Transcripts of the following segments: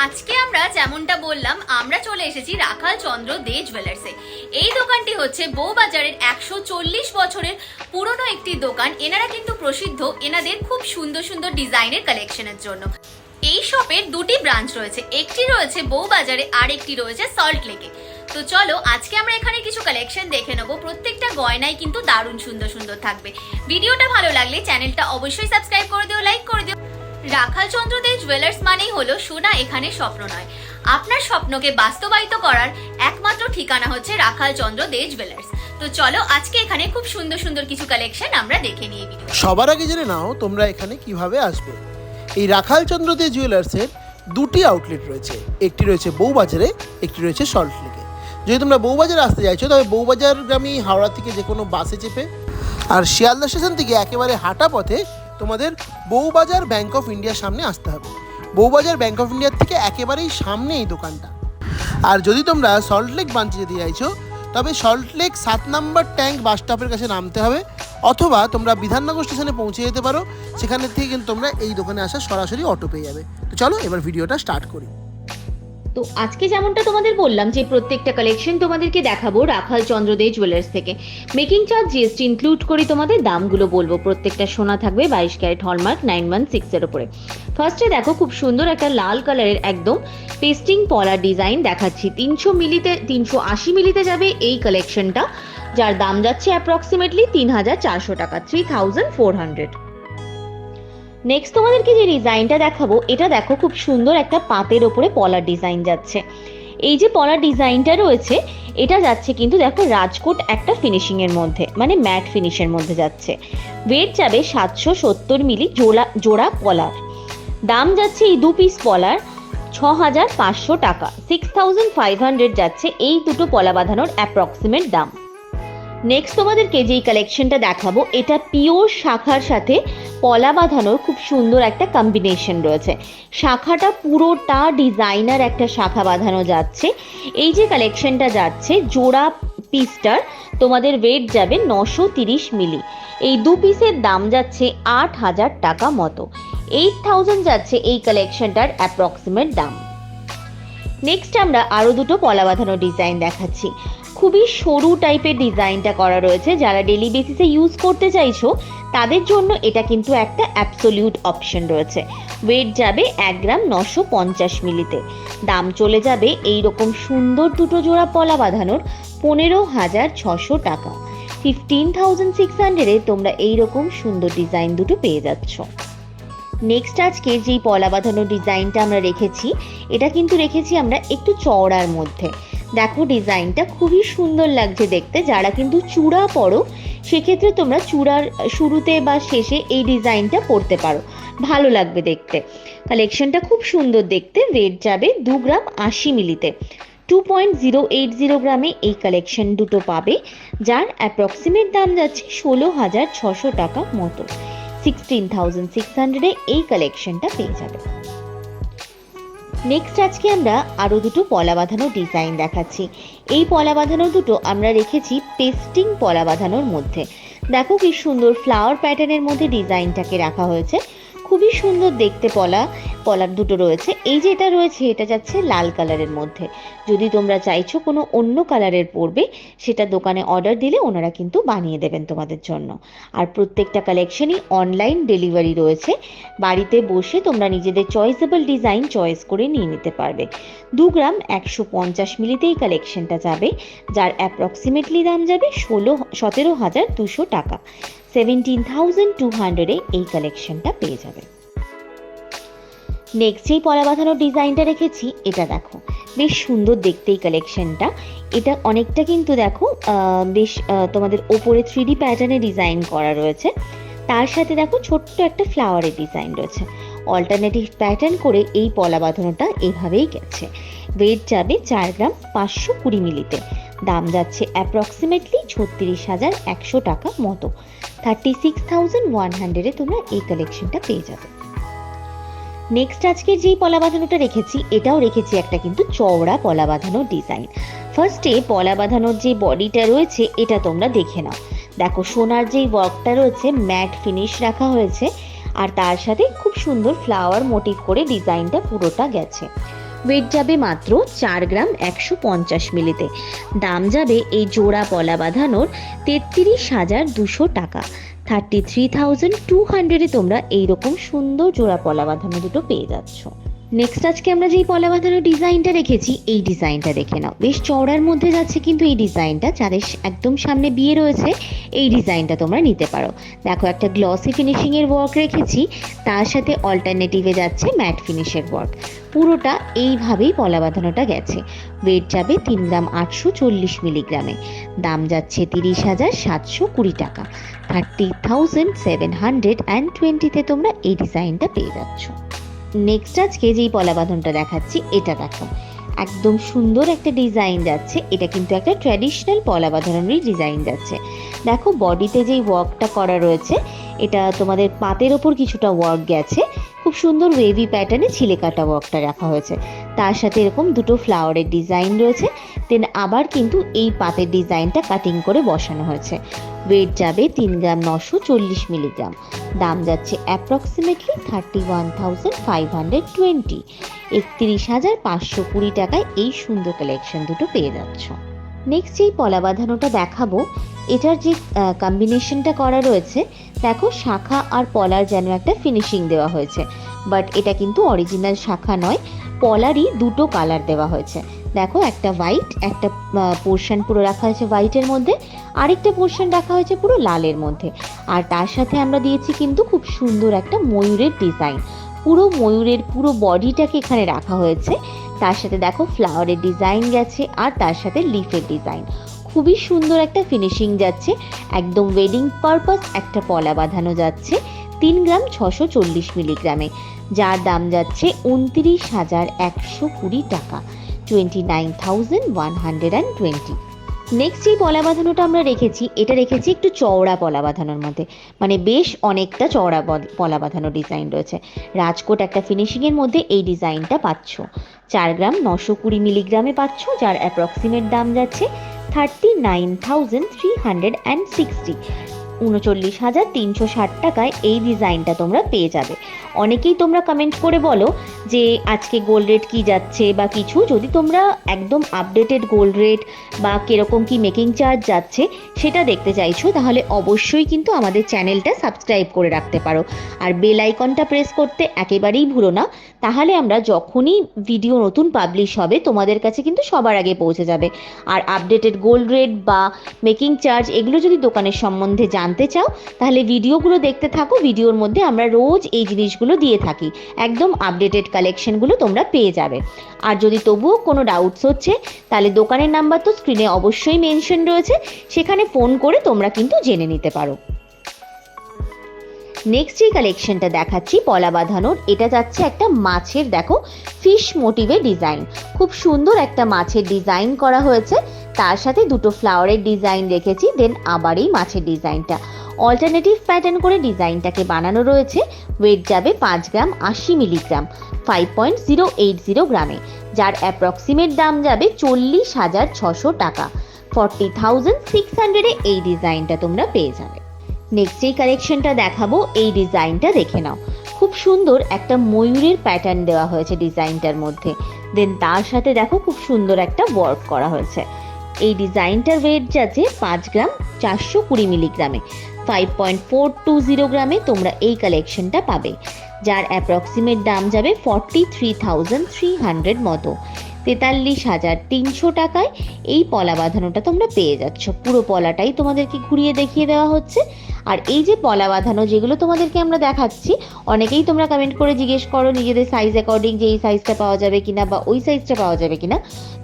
আজকে আমরা যেমনটা বললাম, আমরা চলে এসেছি রাখাল চন্দ্র দে জুয়েলার্সে এই দোকানটি হচ্ছে বউবাজারের একশো চল্লিশ বছরের পুরনো একটি দোকান। এনারা কিন্তু প্রসিদ্ধ, এনাদের খুব সুন্দর সুন্দর ডিজাইনের কালেকশনের জন্য। এই শপের দুটি ব্রাঞ্চ রয়েছে, একটি রয়েছে বউবাজারে আর একটি রয়েছে সল্ট লেকে তো চলো, আজকে আমরা এখানে কিছু কালেকশন দেখে নেব। প্রত্যেকটা গয়নাই কিন্তু দারুণ সুন্দর সুন্দর থাকবে। ভিডিওটা ভালো লাগলে চ্যানেলটা অবশ্যই সাবস্ক্রাইব করে দিও লাইক করে দিও। রাখাল চন্দ্র দে জুয়েলার্স মানেই হলো সোনা এখানে স্বপ্ন নয়। আপনার স্বপ্নকে বাস্তবায়িত করার একমাত্র ঠিকানা হচ্ছে রাখাল চন্দ্র দে জুয়েলার্স। তো চলো আজকে এখানে খুব সুন্দর সুন্দর কিছু কালেকশন আমরা দেখে নিয়ে ভিডিও সবার আগে জেনে নাও তোমরা এখানে কীভাবে আসবে। এই রাখাল চন্দ্র দে জুয়েলার্সের দুটি আউটলেট রয়েছে। একটি রয়েছে বউবাজারে, একটি রয়েছে সল্ট লেকে যদি তোমরা বউবাজারে আসতে চাইছো, তবে বউবাজার গ্রামী হাওড়া থেকে যে কোনো বাসে চেপে আর শিয়ালদা স্টেশন থেকে একেবারে হাঁটা পথে তোমাদের বউবাজার ব্যাংক অফ ইন্ডিয়ার সামনে আসতে হবে। বউবাজার ব্যাংক অফ ইন্ডিয়ার থেকে একেবারেই সামনে এই দোকানটা। আর যদি তোমরা সল্টলেক ব্রাঞ্চে যেতে চাইছো, তবে সল্টলেক সাত নাম্বার ট্যাঙ্ক বাস স্টপের কাছে নামতে হবে, অথবা তোমরা বিধাননগর স্টেশনে পৌঁছে যেতে পারো সেখানে থেকে কিন্তু তোমরা এই দোকানে আসা সরাসরি অটো পেয়ে যাবে। তো চলো এবার ভিডিওটা স্টার্ট করি। তো আজকে যেমনটা তোমাদের বললাম যে প্রত্যেকটা কালেকশন তোমাদেরকে দেখাবো রাখাল চন্দ্রদে জুয়েলার্স থেকে। মেকিং চার্জ জিএসটি ইনক্লুড করে তোমাদের দামগুলো বলব। প্রত্যেকটা সোনা থাকবে বাইশ ক্যারেট হলমার্ক নাইন ওয়ান সিক্সের ওপরে ফার্স্টে দেখো খুব সুন্দর একটা লাল কালারের একদম পেস্টিং পলার ডিজাইন দেখাচ্ছি। তিনশো মিলিতে, তিনশো আশি মিলিতে যাবে এই কালেকশনটা যার দাম যাচ্ছে অ্যাপ্রক্সিমেটলি তিন হাজার চারশো টাকা three thousand four hundred next তোমাদেরকে যে ডিজাইনটা দেখাবো, এটা দেখো খুব সুন্দর একটা পাতের ওপরে পলার ডিজাইন যাচ্ছে। এই যে পলার ডিজাইনটা রয়েছে, এটা যাচ্ছে কিন্তু দেখো রাজকোট একটা ফিনিশিং এর মধ্যে মানে ম্যাট ফিনিশের মধ্যে যাচ্ছে। ওয়েট যাবে সাতশো সত্তর মিলি জোড়া জোড়া পলার। দাম যাচ্ছে এই দু পিস পলার ছ হাজার পাঁচশো টাকা। সিক্স থাউজেন্ড ফাইভ হান্ড্রেড যাচ্ছে এই দুটো পলা বাঁধানোর অ্যাপ্রক্সিমেট দাম। নেক্সট তোমাদেরকে যেই কালেকশনটা দেখাবো। এটা পিওর শাখার সাথে পলা বাঁধানোর খুব সুন্দর একটা কম্বিনেশন রয়েছে। শাখাটা পুরোটা ডিজাইনার একটা শাখা বাঁধানো যাচ্ছে। এই যে কালেকশনটা যাচ্ছে, জোড়া পিসটার তোমাদের ওয়েট যাবে নশো তিরিশ মিলি এই দু পিসের দাম যাচ্ছে আট হাজার টাকা মতো। এইট থাউজেন্ড যাচ্ছে এই কালেকশনটার অ্যাপ্রক্সিমেট দাম। নেক্সট আমরা আরও দুটো পলা বাঁধানো ডিজাইন দেখাচ্ছি। খুবই সরু টাইপের ডিজাইনটা করা রয়েছে। যারা ডেলি বেসিসে ইউজ করতে চাইছো, তাদের জন্য এটা কিন্তু একটা অ্যাবসোলিউট অপশন রয়েছে। ওয়েট যাবে এক গ্রাম নশো পঞ্চাশ মিলিতে। দাম চলে যাবে এই রকম সুন্দর দুটো জোড়া পলা বাঁধানোর পনেরো হাজার ছশো টাকা। ফিফটিন থাউজেন্ড সিক্স হান্ড্রেডে তোমরা এই রকম সুন্দর ডিজাইন দুটো পেয়ে যাচ্ছ। নেক্সট আজকে যেই পলা বাঁধানো ডিজাইনটা আমরা রেখেছি, এটা কিন্তু রেখেছি আমরা একটু চওড়ার মধ্যে। দেখো ডিজাইনটা খুবই সুন্দর লাগছে দেখতে। যারা কিন্তু চূড়া পরো, সেক্ষেত্রে তোমরা চূড়ার শুরুতে বা শেষে এই ডিজাইনটা পরতে পারো। ভালো লাগবে দেখতে। কালেকশনটা খুব সুন্দর দেখতে, রেট যাবে দু গ্রাম আশি মিলিতে। Two point zero eight zero গ্রামে এই কালেকশন দুটো পাবে, যার অ্যাপ্রক্সিমেট দাম যাচ্ছে ষোলো হাজার ছশো টাকা মতো। সিক্সটিন থাউজেন্ড সিক্স হান্ড্রেডে এই কালেকশনটা পেয়ে যাবে। নেক্সট আজকে আমরা আরও দুটো পলা বাঁধানো ডিজাইন দেখাচ্ছি। এই পলা বাঁধানো দুটো আমরা রেখেছি পেস্টিং পলা বাঁধানোর মধ্যে। দেখো কি সুন্দর ফ্লাওয়ার প্যাটার্নের মধ্যে ডিজাইনটাকে রাখা হয়েছে। খুবই সুন্দর দেখতে পলা। পলার দুটো রয়েছে। এই যে এটা রয়েছে, এটা যাচ্ছে লাল কালারের মধ্যে। যদি তোমরা চাইছো কোনো অন্য কালারের পরবে, সেটা দোকানে অর্ডার দিলে ওনারা কিন্তু বানিয়ে দেবেন তোমাদের জন্য। আর প্রত্যেকটা কালেকশনই অনলাইন ডেলিভারি রয়েছে। বাড়িতে বসে তোমরা নিজেদের চয়েসেবল ডিজাইন চয়েস করে নিয়ে নিতে পারবে। দু গ্রাম একশো পঞ্চাশ মিলিতে এই কালেকশনটা যাবে, যার অ্যাপ্রক্সিমেটলি দাম যাবে ষোলো, সতেরো হাজার দুশো টাকা। সেভেন্টিন থাউজেন্ড টু হান্ড্রেডে এই কালেকশনটা পেয়ে যাবে। নেক্সট যেই পলা বাঁধানোর ডিজাইনটা রেখেছি, এটা দেখো। বেশ সুন্দর দেখতে এই কালেকশনটা এটা অনেকটা কিন্তু দেখো বেশ তোমাদের ওপরে থ্রি ডি প্যাটার্নে ডিজাইন করা রয়েছে। তার সাথে দেখো ছোট্ট একটা ফ্লাওয়ারের ডিজাইন রয়েছে। অল্টারনেটিভ প্যাটার্ন করে এই পলা বাঁধানোটা এভাবেই গেছে। ওয়েট যাবে চার গ্রাম পাঁচশো কুড়ি মিলিতে। দাম যাচ্ছে অ্যাপ্রক্সিমেটলি ছত্রিশ হাজার একশো টাকা মতো। থার্টি সিক্স থাউজেন্ড ওয়ান হান্ড্রেডে তোমরা এই কালেকশনটা পেয়ে যাবে। নেক্সট আজকে যেই পলা বাঁধানোটা রেখেছি, এটাও রেখেছি একটা কিন্তু চওড়া পলা বাঁধানোর ডিজাইন ফার্স্টে পলা বাঁধানোর যে বডিটা রয়েছে, এটা তোমরা দেখে নাও। দেখো, সোনার যেই ওয়ার্কটা রয়েছে ম্যাট ফিনিশ রাখা হয়েছে, আর তার সাথে খুব সুন্দর ফ্লাওয়ার মোটিভ করে ডিজাইনটা পুরোটা গেছে। ওয়েট যাবে মাত্র চার গ্রাম একশো পঞ্চাশ মিলিতে। দাম যাবে এই জোড়া পলা বাঁধানোর তেত্রিশ হাজার দুশো টাকা। থার্টি থ্রি থাউজেন্ড টু হান্ড্রেডে তোমরা এইরকম সুন্দর জোড়া পলা বাঁধানো দুটো পেয়ে যাচ্ছ। নেক্সট আজকে আমরা যেই পলা বাঁধানো ডিজাইনটা রেখেছি এই ডিজাইনটা দেখে নাও। বেশ চওড়ার মধ্যে যাচ্ছে, কিন্তু এই ডিজাইনটা যাদের একদম সামনে বিয়ে রয়েছে, এই ডিজাইনটা তোমরা নিতে পারো। দেখো, একটা গ্লসি ফিনিশিংয়ের ওয়ার্ক রেখেছি, তার সাথে অল্টারনেটিভে যাচ্ছে ম্যাট ফিনিশের ওয়ার্ক পুরোটা এইভাবেই পলা বাঁধানোটা গেছে। ওয়েট যাবে তিন গ্রাম আটশো চল্লিশ মিলিগ্রামে। দাম যাচ্ছে তিরিশ হাজার সাতশো কুড়ি টাকা। Thirty thousand seven hundred and টোয়েন্টিতে তোমরা এই ডিজাইনটা পেয়ে যাচ্ছ। নেক্সট আজকে যেই পলা বাঁধনটা দেখাচ্ছি, এটা দেখো। একদম সুন্দর একটা ডিজাইন যাচ্ছে। এটা কিন্তু একটা ট্র্যাডিশনাল পলা বাঁধানোরই ডিজাইন যাচ্ছে। দেখো বডিতে যেই ওয়ার্কটা করা রয়েছে, এটা তোমাদের পাতের ওপর কিছুটা ওয়ার্ক গেছে। খুব সুন্দর ওয়েভি প্যাটার্নে ছিলে কাটা ওয়ার্কটা রাখা হয়েছে। তার সাথে এরকম দুটো ফ্লাওয়ারের ডিজাইন রয়েছে। দেন আবার কিন্তু এই পাতের ডিজাইনটা কাটিং করে বসানো হয়েছে। ওয়েট যাবে তিন গ্রাম নশো চল্লিশ মিলিগ্রাম দাম যাচ্ছে approximately thirty one thousand five hundred twenty একত্রিশ হাজার পাঁচশো কুড়ি টাকায় এই সুন্দর কালেকশন দুটো পেয়ে যাচ্ছ। নেক্সট যেই পলা বাঁধানোটা দেখাবো। এটার যে কম্বিনেশনটা করা রয়েছে, দেখো শাখা আর পলার যেন একটা ফিনিশিং দেওয়া হয়েছে। বাট এটা কিন্তু অরিজিনাল শাখা নয়, পলারই দুটো কালার দেওয়া হয়েছে। দেখো একটা হোয়াইট একটা পোর্শন পুরো রাখা হয়েছে হোয়াইটের মধ্যে, আরেকটা পোর্শন রাখা হয়েছে পুরো লালের মধ্যে। আর তার সাথে আমরা দিয়েছি কিন্তু খুব সুন্দর একটা ময়ূরের ডিজাইন পুরো ময়ূরের পুরো বডিটাকে এখানে রাখা হয়েছে। তার সাথে দেখো ফ্লাওয়ারের ডিজাইন গেছে, আর তার সাথে লিফের ডিজাইন খুবই সুন্দর একটা ফিনিশিং যাচ্ছে। একদম ওয়েডিং পারপাস একটা পলা বাঁধানো যাচ্ছে তিন গ্রাম ছশো চল্লিশ মিলিগ্রামে যার দাম যাচ্ছে উনত্রিশ হাজার একশো কুড়ি টাকা twenty nine thousand one hundred and twenty next যেই পলা বাঁধানোটা আমরা রেখেছি, এটা রেখেছি একটু চওড়া পলা বাঁধানোর মধ্যে। মানে বেশ অনেকটা চওড়া পলা বাঁধানো ডিজাইন রয়েছে। রাজকোট একটা ফিনিশিংয়ের মধ্যে এই ডিজাইনটা পাচ্ছ। চার গ্রাম নশো কুড়ি মিলিগ্রামে পাচ্ছ, যার অ্যাপ্রক্সিমেট দাম যাচ্ছে thirty nine thousand three hundred and sixty উনচল্লিশ হাজার তিনশো ষাট টাকায় এই ডিজাইনটা তোমরা পেয়ে যাবে। অনেকেই তোমরা কমেন্ট করে বলো যে আজকে গোল্ড রেট কী যাচ্ছে বা কিছু। যদি তোমরা একদম আপডেটেড গোল্ড রেট বা কীরকম কি মেকিং চার্জ যাচ্ছে সেটা দেখতে চাইছো, তাহলে অবশ্যই কিন্তু আমাদের চ্যানেলটা সাবস্ক্রাইব করে রাখতে পারো। আর বেল আইকনটা প্রেস করতে একেবারেই ভুলো না। তাহলে আমরা যখনই ভিডিও নতুন পাবলিশ হবে, তোমাদের কাছে কিন্তু সবার আগে পৌঁছে যাবে। আর আপডেটেড গোল্ড রেট বা মেকিং চার্জ এগুলো যদি দোকানের সম্বন্ধে জানতে চাও, তাহলে ভিডিওগুলো দেখতে থাকো। ভিডিওর মধ্যে আমরা রোজ এই জিনিসগুলো দিয়ে থাকি। একদম আপডেটেড কালেকশনগুলো তোমরা পেয়ে যাবে। আর যদি তবুও কোনো ডাউটস হচ্ছে, তাহলে দোকানের নাম্বার তো স্ক্রিনে অবশ্যই মেনশন রয়েছে। সেখানে ফোন করে তোমরা কিন্তু জেনে নিতে পারো। নেক্সট যে কালেকশনটা দেখাচ্ছি, পলা বাঁধানোর, এটা যাচ্ছে একটা মাছের, দেখো ফিশ মোটিভে ডিজাইন খুব সুন্দর একটা মাছের ডিজাইন করা হয়েছে। তার সাথে দুটো ফ্লাওয়ারের ডিজাইন রেখেছি দেন আবার এই মাছের ডিজাইনটা অল্টারনেটিভ প্যাটার্ন করে ডিজাইনটাকে বানানো রয়েছে। ওয়েট যাবে পাঁচ গ্রাম আশি milligram five point zero eight zero গ্রামে। যার অ্যাপ্রক্সিমেট দাম যাবে চল্লিশ হাজার ছশো টাকা। ফর্টি থাউজেন্ড সিক্স হান্ড্রেডে এই ডিজাইনটা তোমরা পেয়ে যাবে। নেক্সট এই কালেকশনটা দেখাবো, এই ডিজাইনটা দেখে নাও। খুব সুন্দর একটা ময়ূরের প্যাটার্ন দেওয়া হয়েছে ডিজাইনটার মধ্যে। দেন তার সাথে দেখো খুব সুন্দর একটা ওয়ার্ক করা হয়েছে। এই ডিজাইনটার ওয়েট যাচ্ছে পাঁচ গ্রাম চারশো কুড়ি মিলিগ্রামে five point four two zero গ্রামে তোমরা এই কালেকশনটা পাবে। যার অ্যাপ্রক্সিমেট দাম যাবে forty three thousand three hundred মতো। তেতাল্লিশ হাজার তিনশো টাকায় এই পলা বাঁধানোটা তোমরা পেয়ে যাচ্ছ। পুরো পলাটাই তোমাদেরকে ঘুরিয়ে দেখিয়ে দেওয়া হচ্ছে। আর এই যে পলা বাঁধানো যেগুলো তোমাদেরকে আমরা দেখাচ্ছি, অনেকেই তোমরা কমেন্ট করে জিজ্ঞেস করো নিজেদের সাইজ অ্যাকর্ডিং যে এই সাইজটা পাওয়া যাবে কিনা বা ওই সাইজটা পাওয়া যাবে কিনা।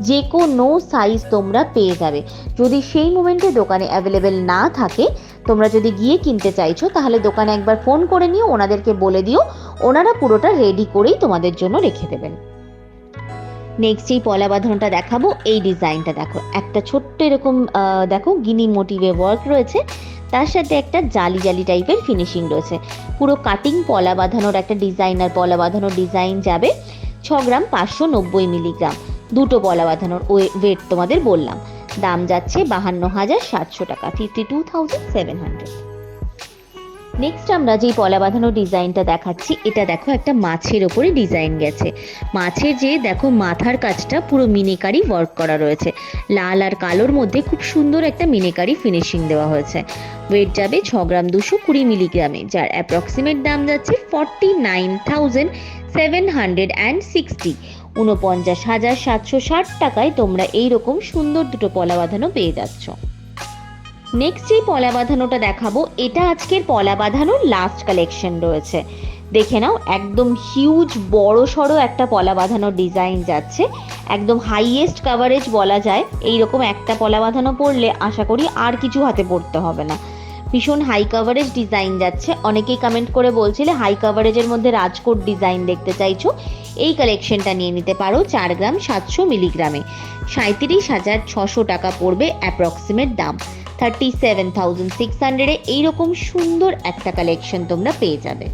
যে কোনো সাইজ তোমরা পেয়ে যাবে। যদি সেই মোমেন্টে দোকানে অ্যাভেলেবেল না থাকে, তোমরা যদি গিয়ে কিনতে চাইছো, তাহলে দোকানে একবার ফোন করে নিও, ওনাদেরকে বলে দিও, ওনারা পুরোটা রেডি করেই তোমাদের জন্য রেখে দেবেন। নেক্সট এই পলা বাঁধানোটা দেখাবো, এই ডিজাইনটা দেখো। একটা ছোট্ট এরকম দেখো, গিনি মোটিভে ওয়ার্ক রয়েছে। তার সাথে একটা জালি জালি টাইপের ফিনিশিং রয়েছে। পুরো কাটিং পলা বাঁধানোর একটা ডিজাইনার পলা বাঁধানোর ডিজাইন যাবে ছ গ্রাম পাঁচশো নব্বই মিলিগ্রাম দুটো পলা বাঁধানোর ওয়েট তোমাদের বললাম। দাম যাচ্ছে বাহান্ন হাজার সাতশো টাকা fifty two thousand seven hundred next আমরা যেই পলা বাঁধানো ডিজাইনটা দেখাচ্ছি, এটা দেখো একটা মাছের ওপরে ডিজাইন গেছে। মাছের যে দেখো মাথার কাজটা পুরো মিনিকারি ওয়ার্ক করা রয়েছে। লাল আর কালোর মধ্যে খুব সুন্দর একটা মিনিকারি ফিনিশিং দেওয়া হয়েছে। ওয়েট যাবে ছ গ্রাম দুশো কুড়ি মিলিগ্রামে, যার অ্যাপ্রক্সিমেট দাম যাচ্ছে forty nine thousand seven hundred and sixty উনপঞ্চাশ হাজার সাতশো ষাট টাকায় তোমরা এইরকম সুন্দর দুটো পলা বাঁধানো পেয়ে যাচ্ছ। নেক্সট যে পলা বাঁধানোটা দেখাবো, এটা আজকের পলা বাঁধানোর লাস্ট কালেকশন রয়েছে। দেখে নাও, একদম হিউজ বড় সড়ো একটা পলা বাঁধানোর ডিজাইন যাচ্ছে। একদম হাইয়েস্ট কাভারেজ বলা যায়। এই রকম একটা পলা বাঁধানো পড়লে আশা করি আর কিছু হাতে পড়তে হবে না। ভীষণ হাই কাভারেজ ডিজাইন যাচ্ছে। অনেকেই কমেন্ট করে বলছিলে হাই কাভারেজের মধ্যে রাজকোট ডিজাইন দেখতে চাইছো। এই কালেকশনটা নিয়ে নিতে পারো চার গ্রাম সাতশো মিলিগ্রামে। সাঁত্রিশ হাজার ছশো টাকা পড়বে অ্যাপ্রক্সিমেট দাম। থার্টি সেভেন থাউজেন্ড সিক্স হান্ড্রেডে এইরকম সুন্দর একটা কালেকশন তোমরা পেয়ে যাবে।